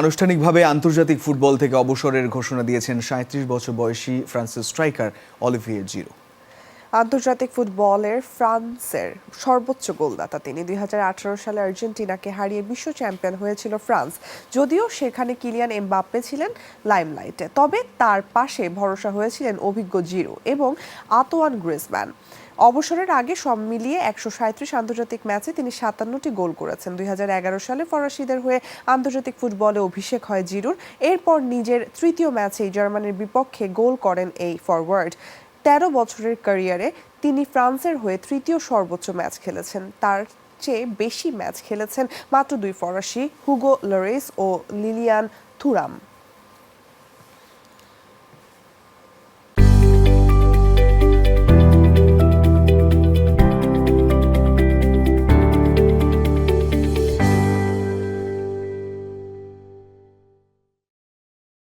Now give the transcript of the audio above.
আনুষ্ঠানিকভাবে আন্তর্জাতিক ফুটবল থেকে অবসরের ঘোষণা দিয়েছেন সাঁত্রিশ বছর বয়সী ফ্রান্সের স্ট্রাইকার অলিভিয়ে জিরো। আন্তর্জাতিক ফুটবলের ফ্রান্সের সর্বোচ্চ গোলদাতা তিনি। দুই সালে আর্জেন্টিনাকে হারিয়ে বিশ্ব চ্যাম্পিয়ন হয়েছিল ফ্রান্স। যদিও সেখানে কিলিয়ান এমবাপ্পে ছিলেন লাইমলাইটে, তবে তার পাশে ভরসা হয়েছিলেন অভিজ্ঞ জিরো এবং আতোয়ান গ্রিজম্যান অবসরের আগে সব মিলিয়ে একশো সাঁত্রিশ আন্তর্জাতিক ম্যাচে তিনি সাতান্নটি গোল করেছেন। দুই হাজার এগারো সালে ফরাসিদের হয়ে আন্তর্জাতিক ফুটবলে অভিষেক হয় জিরুর। এরপর নিজের তৃতীয় ম্যাচেই জার্মানির বিপক্ষে গোল করেন এই ফরওয়ার্ড। তেরো বছরের ক্যারিয়ারে তিনি ফ্রান্সের হয়ে তৃতীয় সর্বোচ্চ ম্যাচ খেলেছেন। তার চেয়ে বেশি ম্যাচ খেলেছেন মাত্র দুই ফরাসি, হুগো লরেস ও লিলিয়ান থুরাম।